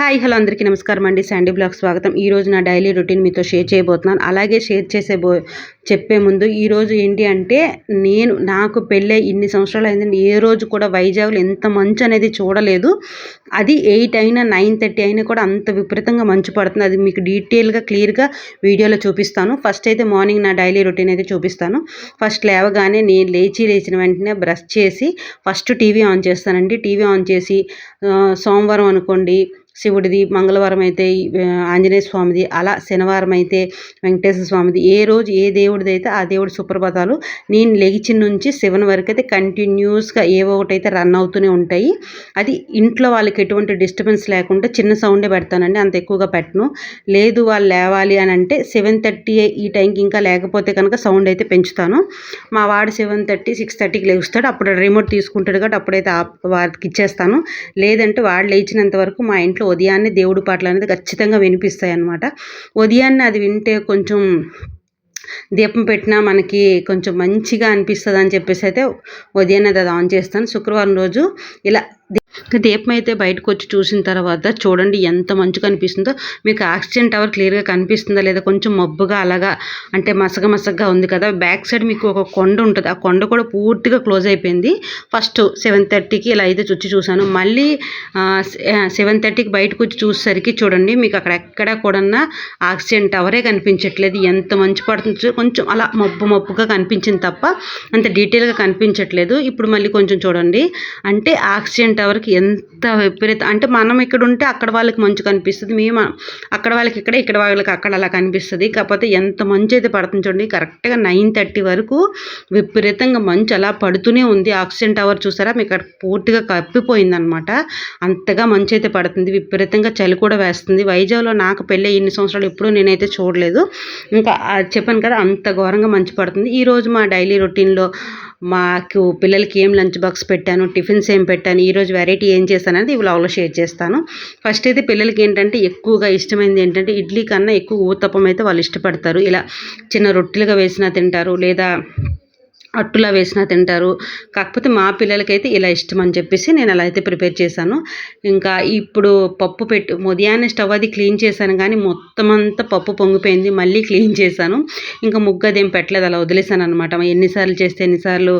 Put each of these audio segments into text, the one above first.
Hi hello అందరికీ నమస్కారం అండి. శాండీ బ్లాగ్ స్వాగతం. ఈరోజు నా డైలీ రొటీన్ మీతో షేర్ చేయబోతున్నాను. అలాగే షేర్ చేసే బో చెప్పే ముందు ఈరోజు ఏంటి అంటే నేను నాకు పెళ్ళే ఇన్ని సంవత్సరాలు అయిందండి ఏ రోజు కూడా వైజాగ్లో ఎంత మంచు అనేది చూడలేదు. అది ఎయిట్ అయినా నైన్ థర్టీ అయినా కూడా అంత విపరీతంగా మంచు పడుతుంది. అది మీకు డీటెయిల్గా క్లియర్గా వీడియోలో చూపిస్తాను. ఫస్ట్ అయితే మార్నింగ్ నా డైలీ రొటీన్ అయితే చూపిస్తాను. ఫస్ట్ లేవగానే నేను లేచి లేచిన వెంటనే బ్రష్ చేసి ఫస్ట్ టీవీ ఆన్ చేస్తానండి. టీవీ ఆన్ చేసి సోమవారం అనుకోండి శివుడిది మంగళవారం అయితే ఆంజనేయ స్వామిది అలా శనివారం అయితే వెంకటేశ్వర స్వామిది. ఏ రోజు ఏ దేవుడిది అయితే ఆ దేవుడి సుప్రభాతాలు నేను లెగిచిన నుంచి సెవెన్ వరకు అయితే కంటిన్యూస్గా ఏవో ఒకటి అయితే రన్ అవుతూనే ఉంటాయి. అది ఇంట్లో వాళ్ళకి ఎటువంటి డిస్టర్బెన్స్ లేకుండా చిన్న సౌండే పెడతానండి అంత ఎక్కువగా పెట్టను. లేదు వాళ్ళు లేవాలి అని అంటే సెవెన్ థర్టీ ఈ టైంకి ఇంకా లేకపోతే కనుక సౌండ్ అయితే పెంచుతాను. మా వాడు సెవెన్ థర్టీ సిక్స్ థర్టీకి లేస్తాడు అప్పుడు రిమోట్ తీసుకుంటాడు కాబట్టి అప్పుడైతే వారికి వాడికి ఇచ్చేస్తాను. లేదంటే వాడు లేచినంత వరకు మా ఇంట్లో ఉదయాన్నే దేవుడి పాటలు అనేది ఖచ్చితంగా వినిపిస్తాయి అన్నమాట ఉదయాన్నే అది వింటే కొంచెం దీపం పెట్టినా మనకి కొంచెం మంచిగా అనిపిస్తుంది అని చెప్పేసి అయితే ఉదయాన్నే అది ఆన్ చేస్తాను. శుక్రవారం రోజు ఇలా ఇంకా దీపం అయితే బయటకు వచ్చి చూసిన తర్వాత చూడండి ఎంత మంచిగా కనిపిస్తుందో. మీకు ఆక్సిజన్ టవర్ క్లియర్గా కనిపిస్తుందా లేదా కొంచెం మబ్బుగా అలాగా అంటే మసగ మసగ్గా ఉంది కదా. బ్యాక్ సైడ్ మీకు ఒక కొండ ఉంటుంది. ఆ కొండ కూడా పూర్తిగా క్లోజ్ అయిపోయింది. ఫస్ట్ సెవెన్ థర్టీకి ఇలా అయితే చుచ్చి చూశాను. మళ్ళీ సెవెన్ థర్టీకి బయటకు వచ్చి చూసేసరికి చూడండి మీకు అక్కడ ఎక్కడ కూడా ఆక్సిజన్ టవరే కనిపించట్లేదు. ఎంత మంచి పడుతుంది కొంచెం అలా మబ్బు మబ్బుగా కనిపించింది తప్ప అంత డీటెయిల్గా కనిపించట్లేదు. ఇప్పుడు మళ్ళీ కొంచెం చూడండి. అంటే ఆక్సిజన్ టవర్కి ఎంత విపరీత అంటే మనం ఇక్కడ ఉంటే అక్కడ వాళ్ళకి మంచు కనిపిస్తుంది. మేము అక్కడ వాళ్ళకి ఇక్కడ ఇక్కడ వాళ్ళకి అక్కడ అలా కనిపిస్తుంది. కాకపోతే ఎంత మంచు అయితే పడుతుంది చూడండి. కరెక్ట్గా నైన్ థర్టీ వరకు విపరీతంగా మంచు అలా పడుతూనే ఉంది. ఆక్సిజన్ టవర్ చూసారా? మీకు అక్కడ పూర్తిగా కప్పిపోయింది అనమాట అంతగా మంచు అయితే పడుతుంది. విపరీతంగా చలి కూడా వేస్తుంది. వైజాగ్లో నాకు పెళ్ళి ఇన్ని సంవత్సరాలు ఎప్పుడూ నేనైతే చూడలేదు. ఇంకా చెప్పాను కదా అంత ఘోరంగా మంచు పడుతుంది. ఈ రోజు మా డైలీ రొటీన్లో మాకు పిల్లలకి ఏం లంచ్ బాక్స్ పెట్టాను టిఫిన్స్ ఏం పెట్టాను ఈరోజు వెరైటీ ఏం చేశాను అనేది ఈ వ్లాగ్లో షేర్ చేస్తాను. ఫస్ట్ అయితే పిల్లలకి ఏంటంటే ఎక్కువగా ఇష్టమైనది ఏంటంటే ఇడ్లీ కన్నా ఎక్కువ ఊతప్పం అయితే వాళ్ళు ఇష్టపడతారు. ఇలా చిన్న రొట్టెలుగా వేసినా తింటారు లేదా అట్టులా వేసినా తింటారు. కాకపోతే మా పిల్లలకైతే ఇలా ఇష్టం అని చెప్పేసి నేను అలా అయితే ప్రిపేర్ చేశాను. ఇంకా ఇప్పుడు పప్పు పెట్టి ఉదయాన్నే స్టవ్ అది క్లీన్ చేశాను కానీ మొత్తం అంతా పప్పు పొంగిపోయింది మళ్ళీ క్లీన్ చేశాను. ఇంకా ముగ్గు అదేం పెట్టలేదు అలా వదిలేసాను అనమాట ఎన్నిసార్లు చేస్తే ఎన్నిసార్లు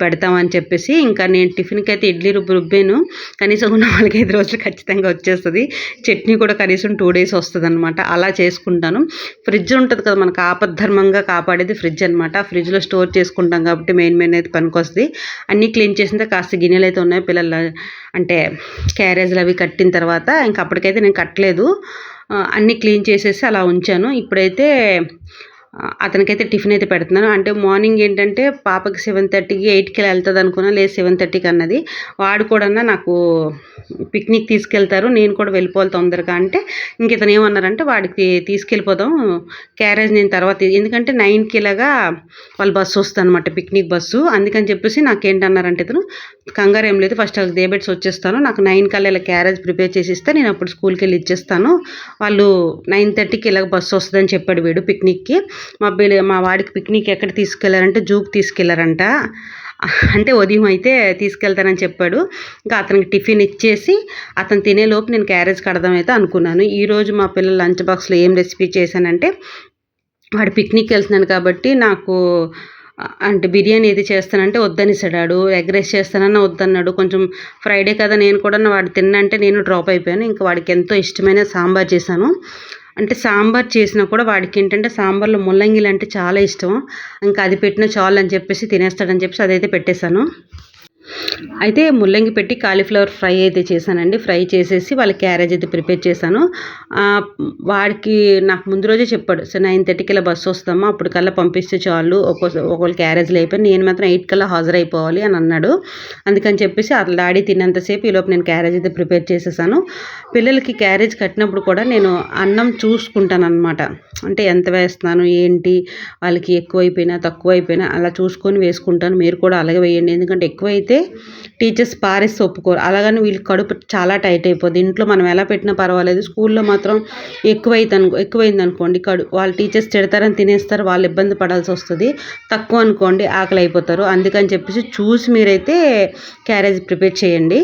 పెడతామని చెప్పేసి ఇంకా నేను టిఫిన్కి అయితే ఇడ్లీ రుబ్బు రుబ్బాను. కనీసం ఉన్న వాళ్ళకి ఐదు రోజులు ఖచ్చితంగా వచ్చేస్తుంది. చట్నీ కూడా కనీసం టూ డేస్ వస్తుంది అనమాట అలా చేసుకుంటాను. ఫ్రిడ్జ్ ఉంటుంది కదా మనకు ఆపద్ధర్మంగా కాపాడేది ఫ్రిడ్జ్ అనమాట ఫ్రిడ్జ్లో స్టోర్ చేసుకుంటాను చేసుకుంటాం కాబట్టి మెయిన్ మెయిన్ అయితే పనికొస్తుంది. అన్నీ క్లీన్ చేసిన కాస్త గిన్నెలు అయితే ఉన్నాయి పిల్లల అంటే క్యారేజ్లు అవి కట్టిన తర్వాత ఇంకా అప్పటికైతే నేను కట్టలేదు. అన్నీ క్లీన్ చేసేసి అలా ఉంచాను. ఇప్పుడైతే అతనికైతే టిఫిన్ అయితే పెడుతున్నాను. అంటే మార్నింగ్ ఏంటంటే పాపకి సెవెన్ థర్టీకి ఎయిట్కి వెళ్తుంది అనుకున్నా లేదు సెవెన్ థర్టీకి అన్నది. వాడు కూడా నాకు పిక్నిక్ తీసుకెళ్తారు. నేను కూడా వెళ్ళిపోవాలి తొందరగా అంటే ఇంక ఇతను ఏమన్నారంటే వాడికి తీసుకెళ్ళిపోదాం క్యారేజ్ నేను తర్వాత ఎందుకంటే నైన్కి ఇలాగా వాళ్ళ బస్సు వస్తుంది అనమాట పిక్నిక్ బస్సు. అందుకని చెప్పేసి నాకేంటన్నారంటే ఇతను కంగారు ఏం లేదు ఫస్ట్ వాళ్ళకి దేబెట్స్ వచ్చేస్తాను. నాకు నైన్ కల్లా ఇలా క్యారేజ్ ప్రిపేర్ చేసి ఇస్తే నేను అప్పుడు స్కూల్కి వెళ్ళి ఇచ్చేస్తాను. వాళ్ళు నైన్ థర్టీకి ఇలాగ బస్సు వస్తుందని చెప్పాడు వీడు పిక్నిక్కి. మా బిల్ మా వాడికి పిక్నిక్ ఎక్కడ తీసుకెళ్ళారంటే జూకి తీసుకెళ్ళారంట. అంటే ఉదయం అయితే తీసుకెళ్తానని చెప్పాడు. ఇంకా అతనికి టిఫిన్ ఇచ్చేసి అతను తినేలోపు నేను క్యారేజ్ కడదాం అయితే అనుకున్నాను. ఈరోజు మా పిల్లల లంచ్ బాక్స్లో ఏం రెసిపీ చేశానంటే వాడు పిక్నిక్ వెళ్తున్నాను కాబట్టి నాకు అంటే బిర్యానీ ఏది చేస్తానంటే వద్దనిసాడు ఎగ్ రైస్ చేస్తానన్న వద్దన్నాడు. కొంచెం ఫ్రైడే కదా నేను కూడా వాడు తిన్నంటే నేను డ్రాప్ అయిపోయాను. ఇంకా వాడికి ఎంతో ఇష్టమైన సాంబార్ చేశాను. అంటే సాంబార్ చేసినా కూడా వాడికి ఏంటంటే సాంబార్లో ముల్లంగిలు అంటే చాలా ఇష్టం. ఇంకా అది పెట్టిన చాలు అని చెప్పేసి తినేస్తాడని చెప్పేసి అదైతే పెట్టేశాను. అయితే ముల్లంగి పెట్టి కాలీఫ్లవర్ ఫ్రై అయితే చేశానండి. ఫ్రై చేసేసి వాళ్ళ క్యారేజ్ అయితే ప్రిపేర్ చేశాను. వాడికి నాకు ముందు రోజే చెప్పాడు సో నైన్ థర్టీకి ఇలా బస్సు వస్తామా అప్పుడు కల్లా పంపిస్తే చాలు. ఒక్కో ఒకళ్ళు క్యారేజ్లో అయిపోయి నేను మాత్రం ఎయిట్ కల్లా హాజరైపోవాలి అని అన్నాడు. అందుకని చెప్పేసి అట్లా డాడీ తిన్నంతసేపు ఈలోపు నేను క్యారేజ్ అయితే ప్రిపేర్ చేసేసాను. పిల్లలకి క్యారేజ్ కట్టినప్పుడు కూడా నేను అన్నం చూసుకుంటాను అనమాట అంటే ఎంత వేస్తున్నాను ఏంటి వాళ్ళకి ఎక్కువైపోయినా తక్కువైపోయినా అలా చూసుకొని వేసుకుంటాను. మీరు కూడా అలాగే వేయండి. ఎందుకంటే ఎక్కువైతే టీచర్స్ పారేసి ఒప్పుకోరు. అలాగని వీళ్ళు కడుపు చాలా టైట్ అయిపోద్ది. ఇంట్లో మనం ఎలా పెట్టినా పర్వాలేదు. స్కూల్లో మాత్రం ఎక్కువైతే అనుకో ఎక్కువైంది అనుకోండి కడు వాళ్ళు టీచర్స్ తిడతారని తినేస్తారు. వాళ్ళు ఇబ్బంది పడాల్సి వస్తుంది. తక్కువ అనుకోండి ఆకలి అయిపోతారు అందుకని చెప్పేసి చూసి మీరైతే క్యారేజ్ ప్రిపేర్ చేయండి.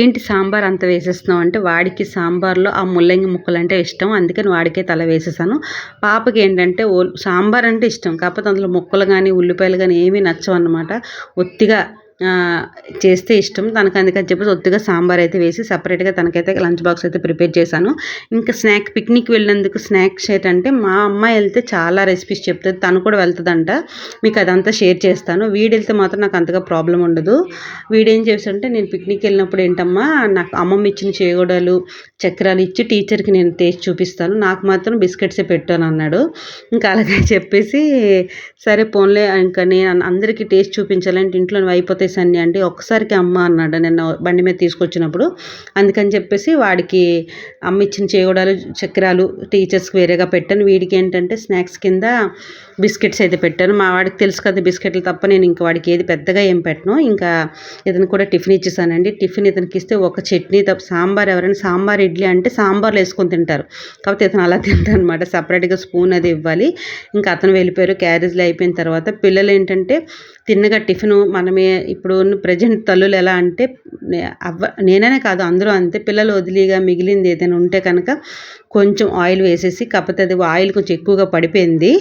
ఏంటి సాంబార్ అంత వేసేస్తున్నావు అంటే వాడికి సాంబార్లో ఆ ముల్లంగి ముక్కలు అంటే ఇష్టం అందుకని వాడికే తల వేసేసాను. పాపకి ఏంటంటే ఓ సాంబార్ అంటే ఇష్టం కాకపోతే అందులో ముక్కలు కానీ ఉల్లిపాయలు కానీ ఏమీ నచ్చవు అన్నమాట ఒత్తిగా చేస్తే ఇష్టం. తనకు అందుకని చెప్పేసి ఒత్తిగా సాంబార్ అయితే వేసి సపరేట్గా తనకైతే లంచ్ బాక్స్ అయితే ప్రిపేర్ చేశాను. ఇంకా స్నాక్ పిక్నిక్ వెళ్ళినందుకు స్నాక్స్ ఏంటంటే మా అమ్మాయి వెళ్తే చాలా రెసిపీస్ చెప్తుంది. తను కూడా వెళ్తుందంట. మీకు అదంతా షేర్ చేస్తాను. వీడు వెళ్తే మాత్రం నాకు అంతగా ప్రాబ్లం ఉండదు. వీడేం చేస్తుంటే నేను పిక్నిక్ వెళ్ళినప్పుడు ఏంటమ్మా నాకు అమ్మమ్మ ఇచ్చిన చేగోడలు చక్రాలు ఇచ్చి టీచర్కి నేను టేస్ట్ చూపిస్తాను. నాకు మాత్రం బిస్కెట్సే పెట్టాను అన్నాడు. ఇంకా అలాగే చెప్పేసి సరే పోన్లే ఇంకా నేను అందరికీ టేస్ట్ చూపించాలంటే ఇంట్లో అయిపోతే చేశాను అండి ఒక్కసారికి అమ్మ అన్నాడు నిన్న బండి మీద తీసుకొచ్చినప్పుడు. అందుకని చెప్పేసి వాడికి అమ్మ ఇచ్చిన చేగోడాలు చక్రాలు టీచర్స్కి వేరేగా పెట్టాను. వీడికి ఏంటంటే స్నాక్స్ కింద బిస్కెట్స్ అయితే పెట్టాను. మా వాడికి తెలుసు కదా బిస్కెట్లు తప్ప నేను ఇంకా వాడికి ఏది పెద్దగా ఏం పెట్టను. ఇంకా ఇతను కూడా టిఫిన్ ఇచ్చేసానండి. టిఫిన్ ఇతనికి ఇస్తే ఒక చట్నీ తప్ప సాంబార్ ఎవరైనా సాంబార్ ఇడ్లీ అంటే సాంబార్లు వేసుకొని తింటారు. కాకపోతే ఇతను అలా తింటాను అనమాట సపరేట్గా స్పూన్ అది ఇవ్వాలి. ఇంకా అతను వెళ్ళిపోయారు. క్యారేజ్లో అయిపోయిన తర్వాత పిల్లలు ఏంటంటే తిన్నగా టిఫిన్ మనమే ఇప్పుడు ప్రజెంట్ తల్లులు ఎలా అంటే అవ్వ నేననే కాదు అందరూ అంతే. పిల్లలు వదిలిగా మిగిలింది ఏదైనా ఉంటే కనుక కొంచెం ఆయిల్ వేసేసి కాకపోతే అది ఆయిల్ కొంచెం ఎక్కువగా పడిపోయింది.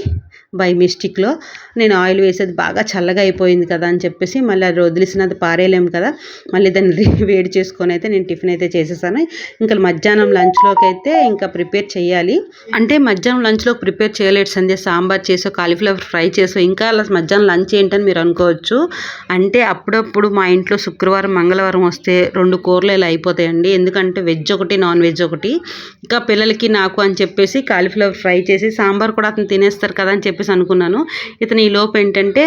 బై మిస్టేక్లో నేను ఆయిల్ వేసేది బాగా చల్లగా అయిపోయింది కదా అని చెప్పేసి మళ్ళీ అది వదిలేసినది పారేయలేము కదా. మళ్ళీ దాన్ని రి- వేడి చేసుకొని అయితే నేను టిఫిన్ అయితే చేసేసాను. ఇంకా మధ్యాహ్నం లంచ్లోకి అయితే ఇంకా ప్రిపేర్ చేయాలి. అంటే మధ్యాహ్నం లంచ్లో ప్రిపేర్ చేయలేడు సంధ్య. సాంబార్ చేసో కాలీఫ్లవర్ ఫ్రై చేసో ఇంకా అలా మధ్యాహ్నం లంచ్ ఏంటని మీరు అనుకోవచ్చు. అంటే అప్పుడప్పుడు మా ఇంట్లో శుక్రవారం మంగళవారం వస్తే రెండు కూరలు ఇలా అయిపోతాయండి. ఎందుకంటే వెజ్ ఒకటి నాన్ వెజ్ ఒకటి. ఇంకా పిల్లలకి నాకు అని చెప్పేసి కాలీఫ్లవర్ ఫ్రై చేసి సాంబార్ కూడా అతను తినేస్తారు కదా అని చెప్పి చెప్పేసి అనుకున్నాను. ఇతను ఈ లోపు ఏంటంటే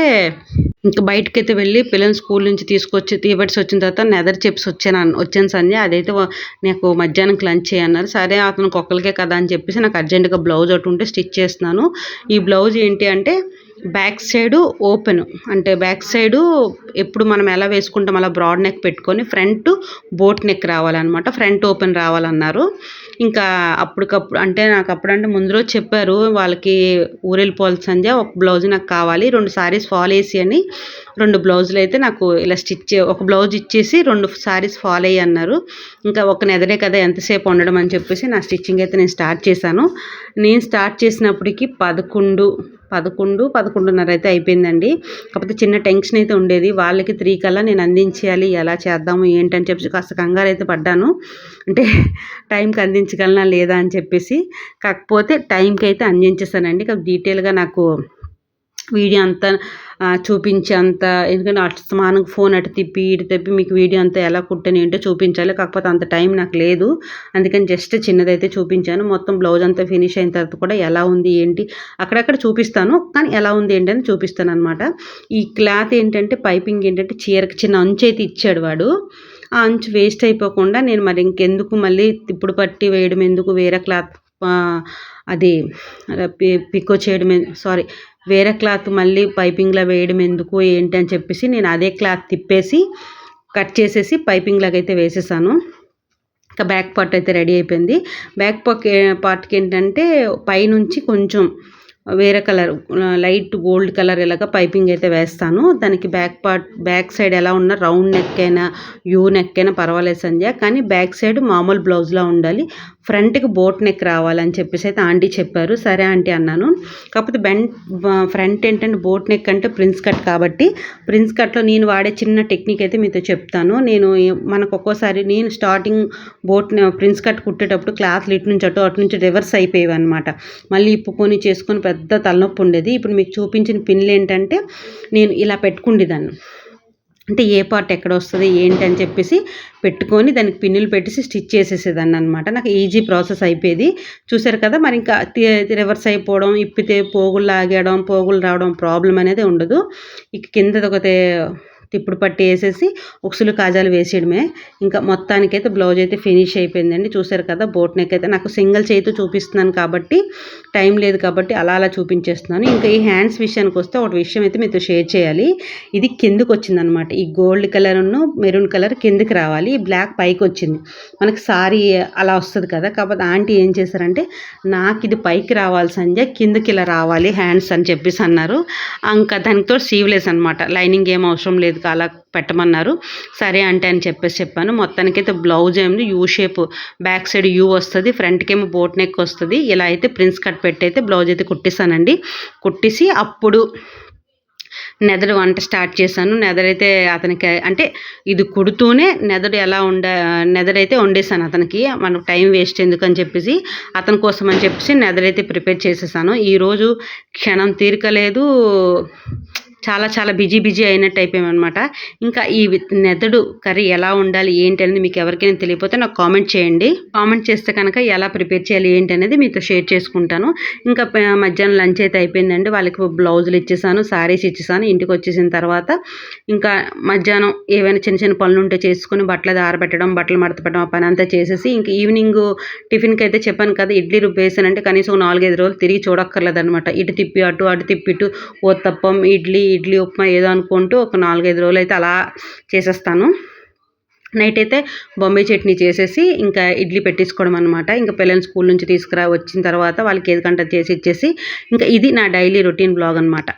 ఇంకా అయితే వెళ్ళి పిల్లల్ని స్కూల్ నుంచి తీసుకొచ్చి తీబట్టి వచ్చిన తర్వాత నెదర్ చెప్పి వచ్చాను వచ్చాను సంజయ్ అదైతే నాకు మధ్యాహ్నంకి లంచ్ చేయన్నారు. సరే అతను ఒక్కరికే కదా అని చెప్పేసి నాకు అర్జెంటుగా బ్లౌజ్ ఒకటి ఉంటే స్టిచ్ చేస్తున్నాను. ఈ బ్లౌజ్ ఏంటి అంటే బ్యాక్ సైడ్ ఓపెన్. అంటే బ్యాక్ సైడ్ ఎప్పుడు మనం ఎలా వేసుకుంటాం అలా బ్రాడ్ నెక్ పెట్టుకొని ఫ్రంట్ బోట్ నెక్ రావాలన్నమాట. ఫ్రంట్ ఓపెన్ రావాలన్నారు. ఇంకా అప్పటికప్పుడు అంటే నాకు అప్పుడంటే ముందు రోజు చెప్పారు వాళ్ళకి ఊరెళ్ళిపోవాలి సంధ్య ఒక బ్లౌజ్ నాకు కావాలి రెండు సారీస్ ఫాల్ వేసి అని. రెండు బ్లౌజులు అయితే నాకు ఇలా స్టిచ్ ఒక బ్లౌజ్ ఇచ్చేసి రెండు సారీస్ ఫాల్ అయ్యి అన్నారు. ఇంకా ఒక నెదరే కదా ఎంతసేపు ఉండడం అని చెప్పేసి నా స్టిచ్చింగ్ అయితే నేను స్టార్ట్ చేశాను. నేను స్టార్ట్ చేసినప్పటికీ పదకొండు పదకొండు పదకొండున్నర అయితే అయిపోయిందండి. కాకపోతే చిన్న టెన్షన్ అయితే ఉండేది. వాళ్ళకి త్రీ కల్లా నేను అందించేయాలి. ఎలా చేద్దాము ఏంటని చెప్పి కాస్త కంగారు అయితే పడ్డాను. అంటే టైంకి అందించగలనా లేదా అని చెప్పేసి. కాకపోతే టైంకి అయితే అందించేసానండి కాకపోతే డీటెయిల్గా నాకు వీడియో అంతా చూపించేంత చూపించే అంత ఎందుకంటే అటు స్మానం ఫోన్ అటు తిప్పి ఇటు తిప్పి మీకు వీడియో అంతా ఎలా కుట్టని ఏంటో చూపించాలి. కాకపోతే అంత టైం నాకు లేదు. అందుకని జస్ట్ చిన్నదైతే చూపించాను. మొత్తం బ్లౌజ్ అంతా ఫినిష్ అయిన తర్వాత కూడా ఎలా ఉంది ఏంటి అక్కడక్కడ చూపిస్తాను. కానీ ఎలా ఉంది ఏంటి అని చూపిస్తాను అనమాట ఈ క్లాత్ ఏంటంటే పైపింగ్ ఏంటంటే చీరకి చిన్న అంచు అయితే ఇచ్చాడు వాడు. ఆ అంచు వేస్ట్ అయిపోకుండా నేను మరి ఇంకెందుకు మళ్ళీ ఇప్పుడు పట్టి వేయడం ఎందుకు? వేరే క్లాత్ అది పి- పికో చేయడం సారీ వేరే క్లాత్ మళ్ళీ పైపింగ్లో వేయడం ఎందుకు ఏంటి అని చెప్పేసి నేను అదే క్లాత్ తిప్పేసి కట్ చేసేసి పైపింగ్లాగా అయితే వేసేసాను. ఇంకా బ్యాక్ పార్ట్ అయితే రెడీ అయిపోయింది. బ్యాక్ పార్ట్ పార్ట్కి ఏంటంటే పైనుంచి కొంచెం వేరే కలర్ లైట్ గోల్డ్ కలర్ ఇలాగ పైపింగ్ అయితే వేస్తాను. దానికి బ్యాక్ పార్ట్ బ్యాక్ సైడ్ ఎలా ఉన్నా రౌండ్ నెక్ అయినా యూ నెక్ అయినా పర్వాలేదు సంధ్య కానీ బ్యాక్ సైడ్ మామూలు బ్లౌజ్లా ఉండాలి. ఫ్రంట్కి బోట్ నెక్ రావాలని చెప్పేసి అయితే ఆంటీ చెప్పారు. సరే ఆంటీ అన్నాను. కాకపోతే బెండ్ ఫ్రంట్ ఏంటంటే బోట్ నెక్ అంటే ప్రిన్స్ కట్ కాబట్టి ప్రిన్స్ కట్లో నేను వాడే చిన్న టెక్నిక్ అయితే మీతో చెప్తాను. నేను మనకు ఒక్కోసారి నేను స్టార్టింగ్ బోట్ ప్రిన్స్ కట్ కుట్టేటప్పుడు క్లాత్లు ఇటు నుంచి అటు అటు నుంచి రివర్స్ అయిపోయేవి అనమాట మళ్ళీ ఇప్పుకొని చేసుకొని పెద్ద తలనొప్పి ఉండేది. ఇప్పుడు మీకు చూపించిన పిన్లు ఏంటంటే నేను ఇలా పెట్టుకుండేదాన్ని. అంటే ఏ పార్ట్ ఎక్కడ వస్తుంది ఏంటి అని చెప్పేసి పెట్టుకొని దానికి పిన్నులు పెట్టేసి స్టిచ్ చేసేసేదాన్ని అనమాట నాకు ఈజీ ప్రాసెస్ అయిపోయేది. చూసారు కదా మరి ఇంకా రివర్స్ అయిపోవడం ఇప్పితే పోగులు లాగేయడం పోగులు రావడం ప్రాబ్లం అనేది ఉండదు. ఇక కింద ఒకతే తిప్పుడు పట్టి వేసేసి ఉక్సులు కాజాలు వేసేయడమే. ఇంకా మొత్తానికైతే బ్లౌజ్ అయితే ఫినిష్ అయిపోయిందండి. చూసారు కదా బోట్ నెక్ అయితే నాకు సింగిల్ చేయితో చూపిస్తున్నాను కాబట్టి టైం లేదు కాబట్టి అలా అలా చూపించేస్తున్నాను. ఇంకా ఈ హ్యాండ్స్ విషయానికి వస్తే ఒక విషయం అయితే మీతో షేర్ చేయాలి. ఇది కిందకు వచ్చిందనమాట ఈ గోల్డ్ కలర్ మెరూన్ కలర్ కిందకి రావాలి. ఈ బ్లాక్ పైకి వచ్చింది. మనకి సారీ అలా వస్తుంది కదా కాకపోతే ఆంటీ ఏం చేశారంటే నాకు ఇది పైకి రావాలి సంజయ్ కిందకి ఇలా రావాలి హ్యాండ్స్ అని చెప్పేసి అన్నారు. ఇంకా దానితో సీవ్లెస్ అనమాట లైనింగ్ ఏం అవసరం లేదు నీట్గా అలా పెట్టమన్నారు. సరే అంటే అని చెప్పేసి చెప్పాను. మొత్తానికైతే బ్లౌజ్ ఏమి U shape back side U వస్తుంది ఫ్రంట్కేమో బోట్ నెక్ వస్తుంది. ఇలా అయితే ప్రిన్స్ కట్ పెట్టి అయితే బ్లౌజ్ అయితే కుట్టిస్తానండి. కుట్టిసి అప్పుడు నెదడు వంట స్టార్ట్ చేశాను. నెదడైతే అతనికి అంటే ఇది కుడుతూనే నెదడు ఎలా ఉండ నెదడైతే వండేసాను అతనికి. మనకు టైం వేస్ట్ ఎందుకు అని చెప్పేసి అతని కోసం అని చెప్పేసి నెదడైతే ప్రిపేర్ చేసేసాను. ఈరోజు క్షణం తీరికలేదు చాలా చాలా బిజీ బిజీ అయినట్టు అయిపోయామన్నమాట. ఇంకా ఈ నెదడు కర్రీ ఎలా ఉండాలి ఏంటి అనేది మీకు ఎవరికైనా తెలియకపోతే నాకు కామెంట్ చేయండి. కామెంట్ చేస్తే కనుక ఎలా ప్రిపేర్ చేయాలి ఏంటి అనేది మీతో షేర్ చేసుకుంటాను. ఇంకా మధ్యాహ్నం లంచ్ అయితే అయిపోయిందండి. వాళ్ళకి బ్లౌజులు ఇచ్చేసాను శారీస్ ఇచ్చేసాను ఇంటికి వచ్చేసిన తర్వాత ఇంకా మధ్యాహ్నం ఏవైనా చిన్న చిన్న పనులు ఉంటే చేసుకుని బట్టలు ఆరబెట్టడం బట్టలు మడతపెట్టడం ఆ పని అంతా చేసేసి ఇంకా ఈవినింగ్ టిఫిన్కి అయితే చెప్పాను కదా ఇడ్లీ రుబ్బేసానంటే కనీసం నాలుగైదు రోజులు తిరిగి చూడక్కర్లేదనమాట ఇటు తిప్పి అటు అటు తిప్పి ఓ తప్పం ఇడ్లీ ఇడ్లీ ఉప్మా ఏదో అనుకుంటూ ఒక నాలుగైదు రోజులు అయితే అలా చేసేస్తాను. నైట్ అయితే బొంబాయి చట్నీ చేసేసి ఇంకా ఇడ్లీ పెట్టించుకోవడం అనమాట ఇంకా పిల్లల్ని స్కూల్ నుంచి తీసుకురా వచ్చిన తర్వాత వాళ్ళకి ఏది కంటే చేసి ఇచ్చేసి ఇంకా ఇది నా డైలీ రొటీన్ బ్లాగ్ అనమాట